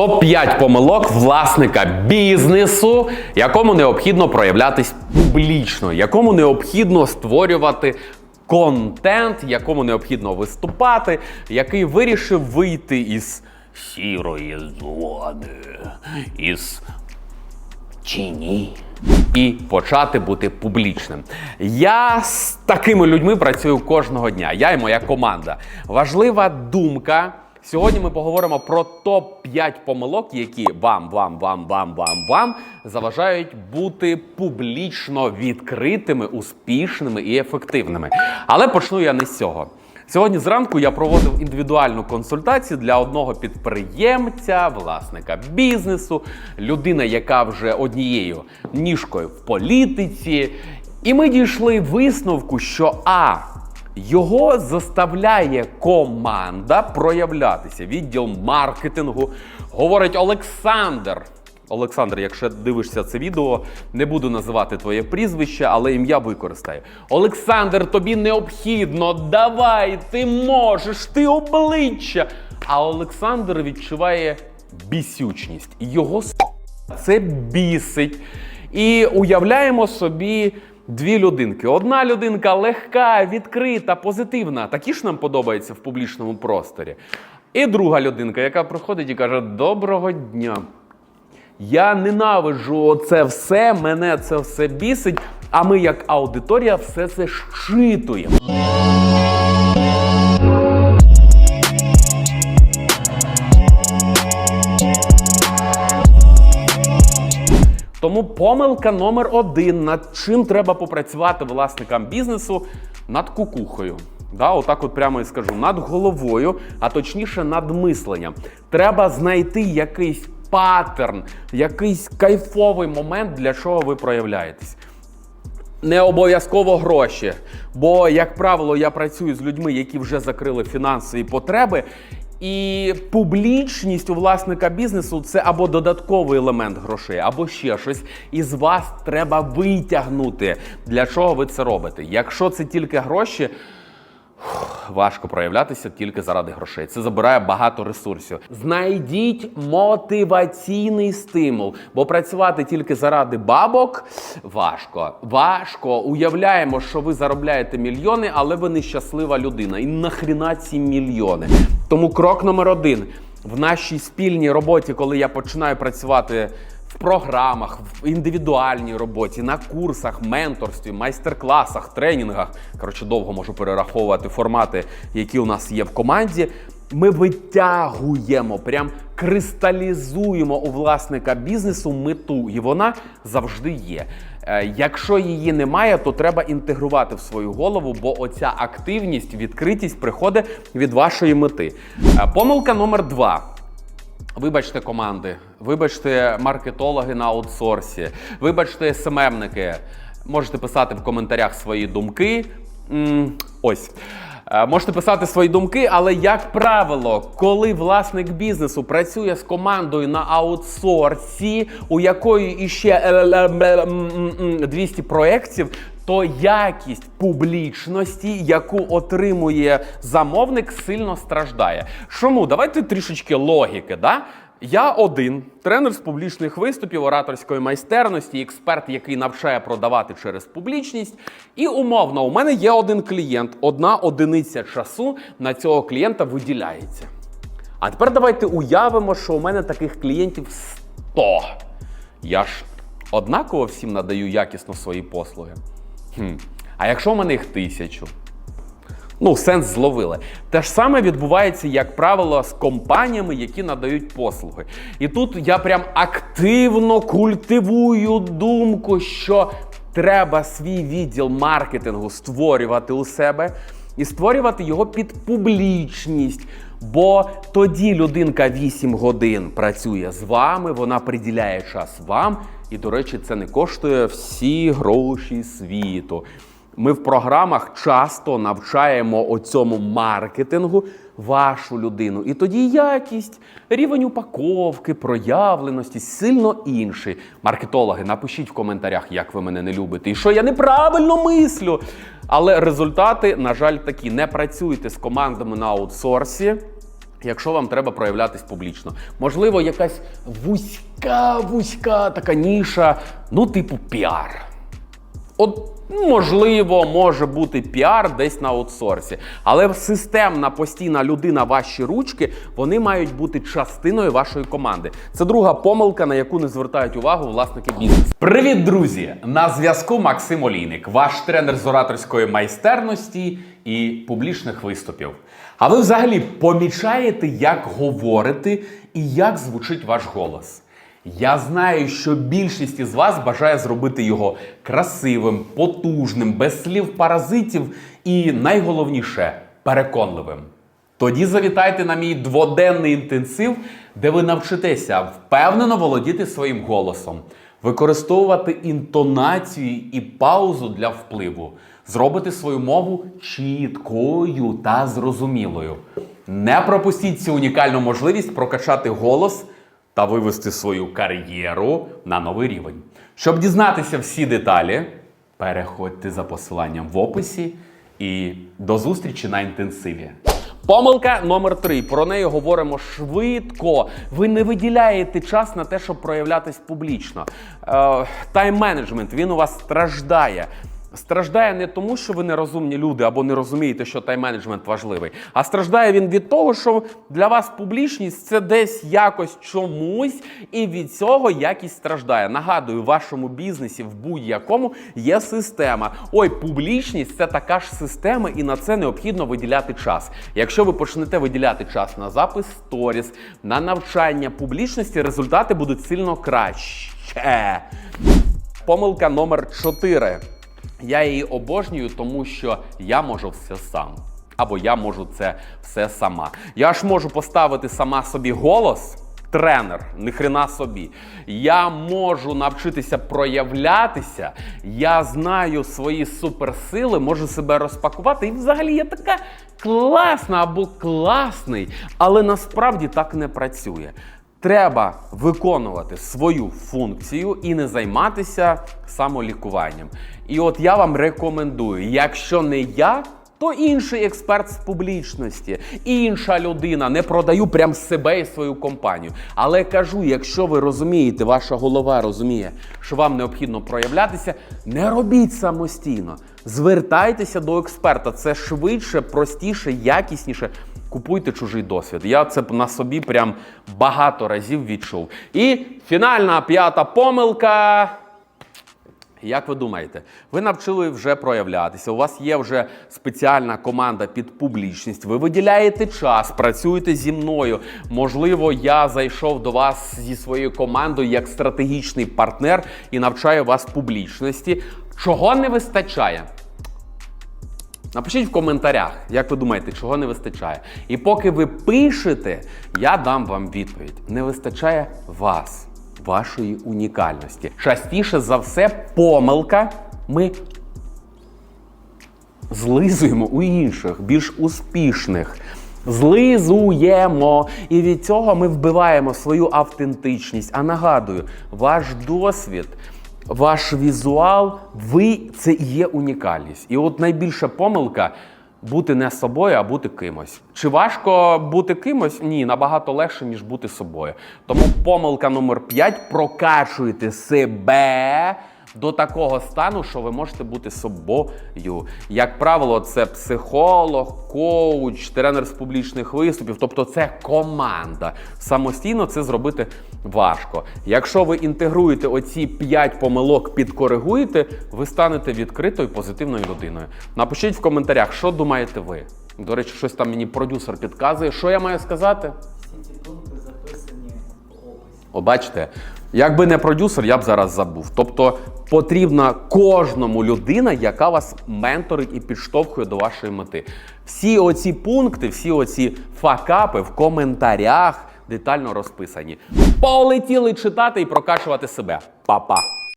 Топ-5 помилок власника бізнесу, якому необхідно проявлятись публічно, якому необхідно створювати контент, якому необхідно виступати, який вирішив вийти із сірої зони, із тіні і почати бути публічним. Я з такими людьми працюю кожного дня. Я і моя команда. Важлива думка. Сьогодні ми поговоримо про топ-5 помилок, які вам, вам, вам, вам, вам, вам заважають бути публічно відкритими, успішними і ефективними. Але почну я не з цього. Сьогодні зранку я проводив індивідуальну консультацію для одного підприємця, власника бізнесу, людина, яка вже однією ніжкою в політиці. І ми дійшли висновку, що А. Його заставляє команда проявлятися. Відділ маркетингу говорить Олександр. Олександр, якщо дивишся це відео, не буду називати твоє прізвище, але ім'я використаю. Олександр, тобі необхідно, давай, ти можеш, ти обличчя. А Олександр відчуває бісючність. Його це бісить. І уявляємо собі дві людинки. Одна людинка легка, відкрита, позитивна. Такі ж нам подобається в публічному просторі. І друга людинка, яка приходить і каже: Доброго дня. Я ненавижу це все, мене це все бісить. А ми, як аудиторія, все це щитуємо. Тому помилка номер один, над чим треба попрацювати власникам бізнесу над кукухою. Да, отак от прямо і скажу, над головою, а точніше над мисленням. Треба знайти якийсь паттерн, якийсь кайфовий момент, для чого ви проявляєтесь. Не обов'язково гроші. Бо, як правило, я працюю з людьми, які вже закрили фінансові потреби. І публічність у власника бізнесу це або додатковий елемент грошей, або ще щось. І з вас треба витягнути, для чого ви це робите. Якщо це тільки гроші, важко проявлятися тільки заради грошей. Це забирає багато ресурсів. Знайдіть мотиваційний стимул, бо працювати тільки заради бабок важко. Важко. Уявляємо, що ви заробляєте мільйони, але ви нещаслива людина. І нахріна ці мільйони. Тому крок номер один в нашій спільній роботі, коли я починаю працювати. В програмах, в індивідуальній роботі, на курсах, менторстві, майстер-класах, тренінгах. Коротше, довго можу перераховувати формати, які у нас є в команді. Ми витягуємо, прям кристалізуємо у власника бізнесу мету, і вона завжди є. Е, Якщо її немає, то треба інтегрувати в свою голову, бо оця активність, відкритість приходить від вашої мети. Е, Помилка номер два. Вибачте, команди, вибачте, маркетологи на аутсорсі, вибачте, СММники. Можете писати в коментарях свої думки. Ось. Е, Можете писати свої думки, але як правило, коли власник бізнесу працює з командою на аутсорсі, у якої іще е, е, е, 200 проєктів, то якість публічності, яку отримує замовник, сильно страждає. Чому? Давайте трішечки логіки. Да? Я один тренер з публічних виступів, ораторської майстерності, експерт, який навчає продавати через публічність. І умовно, у мене є один клієнт, одна одиниця часу на цього клієнта виділяється. А тепер давайте уявимо, що у мене таких клієнтів 100. Я ж однаково всім надаю якісно свої послуги. Хм. А якщо у мене їх тисячу? Ну, сенс зловили. Те ж саме відбувається, як правило, з компаніями, які надають послуги. І тут я прям активно культивую думку, що треба свій відділ маркетингу створювати у себе і створювати його під публічність. Бо тоді людинка 8 годин працює з вами, вона приділяє час вам. І, до речі, це не коштує всі гроші світу. Ми в програмах часто навчаємо оцьому маркетингу вашу людину. І тоді якість, рівень упаковки, проявленості сильно інший. Маркетологи, напишіть в коментарях, як ви мене не любите, і що я неправильно мислю. Але результати, на жаль, такі: не працюйте з командами на аутсорсі. Якщо вам треба проявлятись публічно, можливо, якась вузька, вузька така ніша, ну, типу піар. От, можливо, може бути піар десь на аутсорсі, але системна постійна людина, ваші ручки, вони мають бути частиною вашої команди. Це друга помилка, на яку не звертають увагу власники бізнесу. Привіт, друзі! На зв'язку Максим Олійник, ваш тренер з ораторської майстерності і публічних виступів. А ви взагалі помічаєте, як говорите і як звучить ваш голос? Я знаю, що більшість із вас бажає зробити його красивим, потужним, без слів паразитів і найголовніше переконливим. Тоді завітайте на мій дводенний інтенсив, де ви навчитеся впевнено володіти своїм голосом, використовувати інтонацію і паузу для впливу, зробити свою мову чіткою та зрозумілою. Не пропустіть цю унікальну можливість прокачати голос та вивести свою кар'єру на новий рівень. Щоб дізнатися всі деталі, переходьте за посиланням в описі і до зустрічі на інтенсиві. Помилка номер три. Про неї говоримо швидко. Ви не виділяєте час на те, щоб проявлятись публічно. Е, тайм-менеджмент він у вас страждає. Страждає не тому, що ви нерозумні люди або не розумієте, що тайм-менеджмент важливий, а страждає він від того, що для вас публічність це десь якось чомусь, і від цього якість страждає. Нагадую, в вашому бізнесі в будь-якому є система. Ой, публічність це така ж система, і на це необхідно виділяти час. Якщо ви почнете виділяти час на запис сторіс, на навчання публічності, результати будуть сильно краще. Помилка номер 4. Я її обожнюю, тому що я можу все сам. Або я можу це все сама. Я ж можу поставити сама собі голос. Тренер, ніхрена собі. Я можу навчитися проявлятися. Я знаю свої суперсили, можу себе розпакувати. І взагалі я така класна або класний. Але насправді так не працює. Треба виконувати свою функцію і не займатися самолікуванням. І от я вам рекомендую, якщо не я, то інший експерт з публічності, інша людина. Не продаю прям себе і свою компанію. Але кажу, якщо ви розумієте, ваша голова розуміє, що вам необхідно проявлятися, не робіть самостійно. Звертайтеся до експерта. Це швидше, простіше, якісніше. Купуйте чужий досвід. Я це на собі прям багато разів відчув. І фінальна п'ята помилка. Як ви думаєте, ви навчили вже проявлятися? У вас є вже спеціальна команда під публічність. Ви виділяєте час, працюєте зі мною. Можливо, я зайшов до вас зі своєю командою як стратегічний партнер і навчаю вас публічності. Чого не вистачає? Напишіть в коментарях, як ви думаєте, чого не вистачає. І поки ви пишете, я дам вам відповідь. Не вистачає вас, вашої унікальності. Частіше за все, помилка ми злизуємо у інших, більш успішних. Злизуємо. І від цього ми вбиваємо свою автентичність. А нагадую, ваш досвід. Ваш візуал, ви це і є унікальність. І от найбільша помилка бути не собою, а бути кимось. Чи важко бути кимось? Ні, набагато легше, ніж бути собою. Тому помилка номер 5 прокачуйте себе до такого стану, що ви можете бути собою. Як правило, це психолог, коуч, тренер з публічних виступів, тобто це команда. Самостійно це зробити важко. Якщо ви інтегруєте оці 5 помилок, підкоригуєте, ви станете відкритою позитивною людиною. Напишіть в коментарях, що думаєте ви. До речі, щось там мені продюсер підказує. Що я маю сказати? Всі ці пункти записані в описі. О, бачите, якби не продюсер, я б зараз забув. Тобто потрібна кожному людина, яка вас менторить і підштовхує до вашої мети. Всі оці пункти, всі оці факапи в коментарях детально розписані. Полетіли читати і прокачувати себе. Па-па!